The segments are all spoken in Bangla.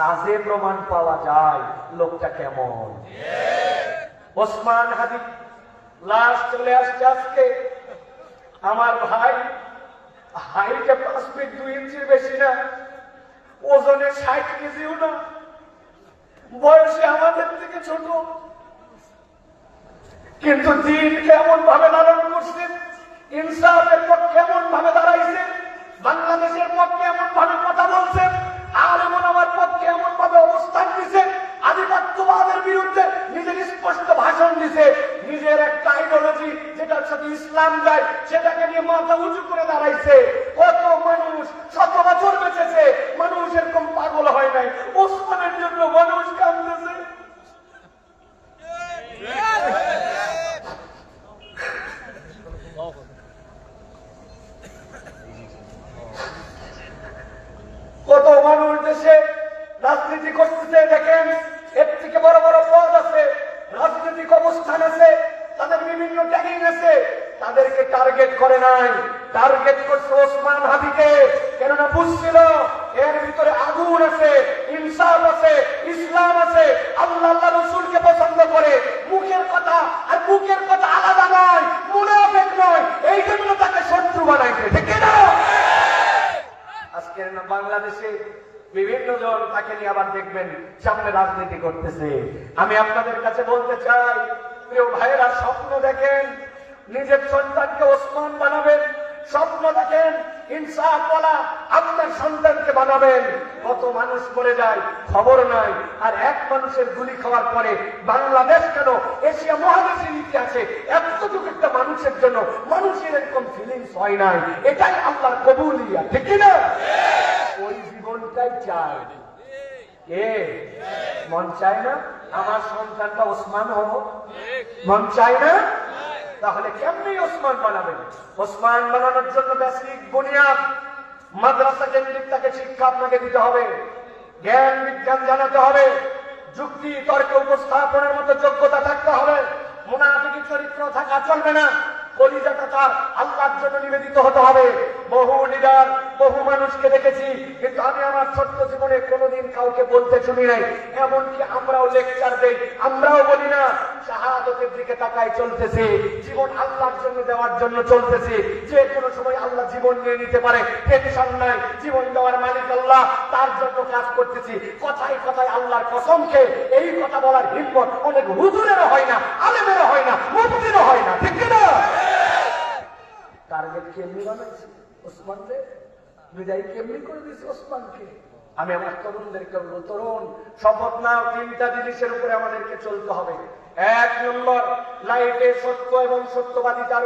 কাজে প্রমাণ পাওয়া যায়, লোকটা কেমন? ওসমান হাদি লাশ চলে আসছে আজকে। আমার ভাই হাইটে পাঁচ ফিট দুই ইঞ্চির বেশি না, ওজনে ষাট কেজিও না। বয়সে আমাদের থেকে ছোট। কিন্তু দিন কেমন ভাবে লালন করছেন ইনসাফের পক্ষে কেমন ভাবে দাঁড়াইছেন উঁচু করে দাঁড়াইছে। কত মানুষ, শত বছর বেঁচেছে, মানুষ এরকম পাগল হয় নাই। ওসমানের জন্য মানুষ কামতেছে কত মানুষ দেশে রাজনীতি করতেছে, দেখেন, এর থেকে বড় বড় পদ আছে, রাজনৈতিক অবস্থান আছে, তাদের বিভিন্ন ট্যাগিং আছে। তাদেরকে টার্গেট করে নাই। টার্গেট করছে ওসমান হাবিকে কেননা বুঝছিল, এর ভিতরে আগুন আছে, ইনসাফ আছে, ইসলাম আছে। আল্লাহ আল্লাহ রসুলকে পছন্দ করে। মুখের কথা আর মুখের কথা আলাদা নয়, মুনাফেক নয়। এই জন্য তাকে শত্রু বানাইছে, ঠিক না? আজকের না বাংলাদেশে বিভিন্ন জন তাকে নিয়ে আবার দেখবেন, সামনে রাজনীতি করতেছে। আমি আপনাদের কাছে বলতে চাই, প্রিয় ভাইয়েরা, স্বপ্ন দেখেন নিজের সন্তানকে ওসমান বানাবেন, স্বপ্ন দেখেন, ইনসাফ বলা, আপনার সন্তানকে বানাবেন। কত মানুষ মরে যায়, খবর নাই, আর এক মানুষের গুলি খাওয়ার পরে বাংলাদেশ কেন এশিয়া মহাদেশের ইতিহাসে এতটুকু একটা মানুষের জন্য মানুষের এরকম ফিলিংস হয় নাই? এটাই আল্লাহর কবুলিয়া, ঠিক না ওই জীবনটাই চাই কে? মন চায় না? আমার সন্তানটা ওসমান হব মন চায় না? তাহলে কেমনি ওসমান বানাবেন? ওসমান বানানোর জন্য বেসিক বুনিয়াদ, মাদ্রাসা কেন্দ্রিক তাকে শিক্ষা আপনাকে দিতে হবে, জ্ঞান বিজ্ঞান জানাতে হবে, যুক্তি তর্ক উপস্থাপনের মতো যোগ্যতা থাকতে হবে, মুনাফিকি চরিত্র থাকা চলবে না। কলিজাটা তার আল্লাহর জন্য নিবেদিত হতে হবে। বহু লিডার বহু মানুষকে দেখেছি, কিন্তু আমি আমার ছোট্ট জীবনে কোনোদিন কাউকে বলতে শুনি নাই। এমনকি আমরাও লেকচার দেই, আমরাও বলি না, শাহাদতের দিকে তাকাই চলতেছে, জীবন আল্লাহর জন্য দেওয়ার জন্য চলতেছে। যে কোনো সময় আল্লাহ জীবন নিয়ে নিতে পারে টেনশন নাই, জীবন দেওয়ার মালিক আল্লাহ, তার জন্য কাজ করতেছি। কথায় কথায় আল্লাহর কসমকে এই কথা বলার হিম্মত অনেক হুজুরেরও হয় না, আলেমেরও হয় না, মুফতিরও হয় না ঠিক না টার্গেট কেমনি বানাইছি? বিদায় কেমনি করে ওসমানকে? আমি আমার তরুণদেরকে বলব তরুণ শপথ নাও, তিনটা জিনিসের উপরে আমাদেরকে চলতে হবে। এক নম্বর লাইফে সত্য এবং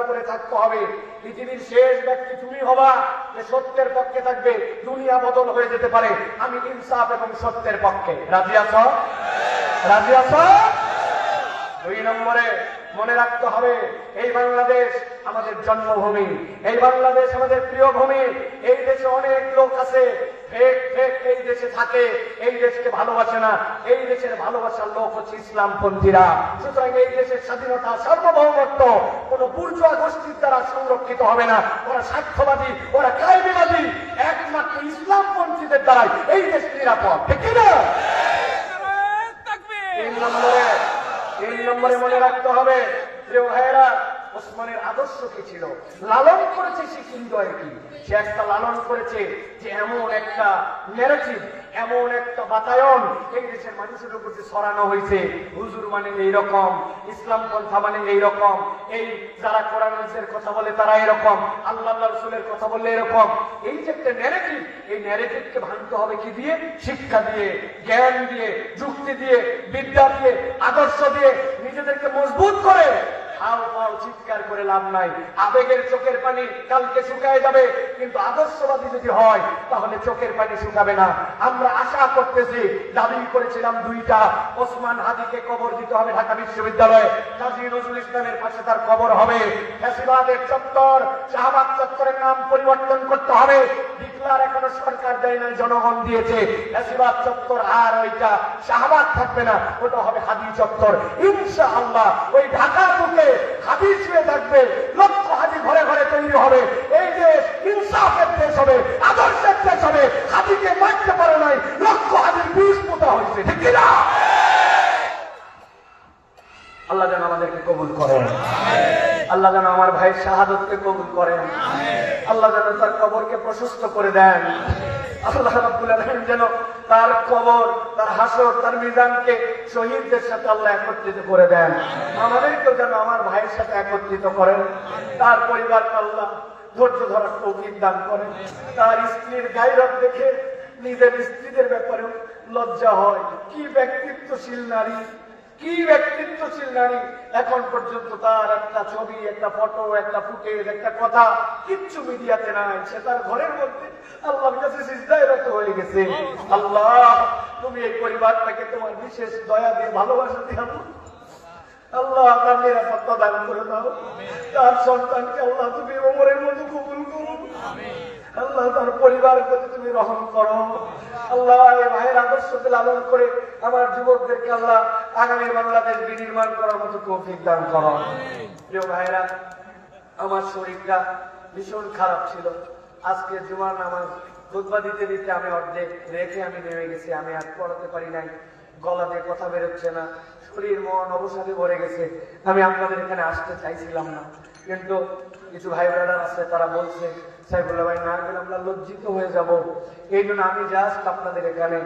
উপরে থাকতে হবে। পৃথিবীর শেষ ব্যক্তি তুমি হবা, যে সত্যের পক্ষে থাকবে, দুনিয়া বদল হয়ে যেতে পারে। আমি ইনসাফ এবং সত্যের পক্ষে। রাজি আছ? রাজি আছ? দুই নম্বরে মনে রাখতে হবে এই বাংলাদেশ আমাদের জন্মভূমি এই বাংলাদেশ আমাদের প্রিয় ভূমি এই দেশে অনেক লোক আছে ফেক ফেক এই দেশে থাকে এই দেশকে ভালোবাসে না এই দেশের ভালোবাসার লোক হচ্ছে ইসলামপন্থীরা। সুতরাং এই দেশের স্বাধীনতা সার্বভৌমত্ব কোন বুর্জুয়া গোষ্ঠীর দ্বারা সংরক্ষিত হবে না। ওরা স্বার্থবাদী ওরা কায়বিবাদী একমাত্র ইসলামপন্থীদের দ্বারাই এই দেশ নিরাপদ। ঠিক না তিন নম্বরে তিন নম্বরে মনে রাখতে হবে। প্রিয় ভাইয়েরা ওসমানের আদর্শ কি ছিল? লালন করেছে সে কি সে একটা লালন করেছে যে এমন একটা ন্যারেটিভ এমন একটা বাতায়ন এই দেশের মানুষের উপর যে ছড়ানো হয়েছে। হুজুর মানে এইরকম, ইসলাম পন্থা মানে এইরকম, এই যারা কোরআন কথা বলে তারা এরকম, আল্লাহ আল্লাহ রসুলের কথা বললে এরকম। এই যে একটা ন্যারেটিভ এই ন্যারেটিভকে ভাঙতে হবে কি দিয়ে? শিক্ষা দিয়ে, জ্ঞান দিয়ে, যুক্তি দিয়ে, বিদ্যা দিয়ে, আদর্শ দিয়ে নিজেদেরকে মজবুত করে হাও পাও চিৎকার করে লাভ নাই। আবেগের চোখের পানি কালকে শুকায় যাবে, কিন্তু আদর্শবাদী যদি হয়, তাহলে চোখের পানি শুকাবে না। আমরা আশা করতেছি, দাবি করেছিলাম দুইটা। ওসমান কবর দিতে হবে ঢাকা বিশ্ববিদ্যালয়ে। কাজী নজরুল ইসলামের পাশে তার কবর হবে। ফ্যাসিবাদের চত্বর, শাহবাগ চত্বরের নাম পরিবর্তন করতে হবে। ডিক্লার এখনও সরকার দেয় নাই, জনগণ দিয়েছে। ফ্যাসিবাদ চত্বর আর ওইটা শাহবাগ থাকবে না, ওটা হবে হাদি চত্বর। ইনশা আল্লাহ ওই ঢাকার বুকে হাদি শুয়ে থাকবে লক্ষ হাদি ঘরে ঘরে তৈরি হবে। এই দেশ ইনসাফের দেশ হবে আদর্শের দেশ হবে। হাদিকে মারতে পারে নাই লক্ষ হাদির বিষ হবে ঠিক কিনা? আল্লাহ যেন আমাদেরকে কবুল করেন। আল্লাহ যেন আমার ভাইয়ের শাহাদতকে কবুল করেন। আল্লাহ যেন তার কবরকে প্রশস্ত করে দেন। আল্লাহ রাব্বুল আলামিন যেন তার কবর, তার হাসর, তার মিজানকে শহীদদের সাথে আল্লাহ একত্রিত করে দেন। যেন আমার ভাইয়ের সাথে একত্রিত করেন। তার আল্লাহ ধৈর্য ধরার তৌফিক দান করেন। তার স্ত্রীর দেখে নিজের স্ত্রীদের ব্যাপারেও লজ্জা হয়। কি ব্যক্তিত্বশীল নারী, কি ব্যক্তিত্বশীল নারী। এখন পর্যন্ত তার একটা ছবি, একটা ফটো, একটা ফুটেজ, একটা কথা কিচ্ছু মিডিয়াতে নাই। সে তার ঘরের মধ্যে আল্লাহর কাছে হয়ে গেছে। আল্লাহ, তুমি এই পরিবারটাকে তোমার বিশেষ দয়া দিয়ে ভালোবাসা দিয়ে। আল্লাহ, তার নিরাপত্তা দান করে দাও। তার সন্তানকে আল্লাহ তুমি ওমরের মতো কবুল করো। আল্লাহ, তার পরিবারের প্রতি তুমি রহম করো। আল্লাহ, এই ভাইয়ের আদর্শকে লালন করে আমার যুবকদেরকে আল্লাহ আগামী বাংলাদেশ বিনির্মাণ করার মতো তৌফিক দান করো। প্রিয় ভাইরা আমার শরীরটা ভীষণ খারাপ ছিল। আজকে জুমার নামাজ খুতবা দিতে দিতে আমি অর্ধেক রেখে আমি নেমে গেছি। আমি আর পড়াতে পারি নাই গলা দিয়ে কথা বেরোচ্ছে না, শরীর, মন অবসাদে ভরে গেছে। আমি আপনাদের এখানে আসতে চাইছিলাম না। কিন্তু কিছু ভাই ব্রাদার আছে, তারা বলছে, সাইফুল্লাহ ভাই, না গেলে আমরা লজ্জিত হয়ে যাব। এই জন্য আমি জাস্ট আপনাদের এখানে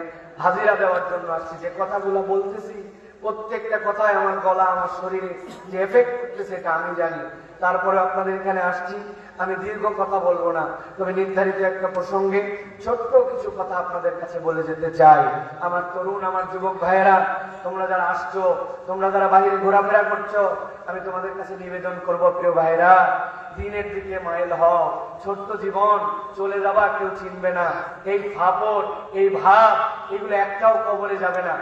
হাজিরা দেওয়ার জন্য আসছি। যে কথাগুলো বলতেছি প্রত্যেকটা কথায় আমার গলা, আমার শরীরে যে এফেক্ট করতেছে এটা আমি জানি। তারপরে আপনাদের এখানে আসছি। আমি দীর্ঘ কথা বলব না, তবে নির্ধারিত একটা প্রসঙ্গে ছোট্ট কিছু কথা আপনাদের কাছে বলে যেতে চাই। আমার তরুণ, আমার যুবক ভাইয়েরা, তোমরা যারা আসছো, তোমরা যারা বাইরে ঘোরাফেরা করছ, আমি তোমাদের কাছে নিবেদন করব, প্রিয় ভাইরা দিনের দিকে মাইল হও ছোট্ট জীবন, চলে যাবা কেউ চিনবে না। এই ফাপড় এই ভাব, এগুলো একটাও কবরে যাবে না।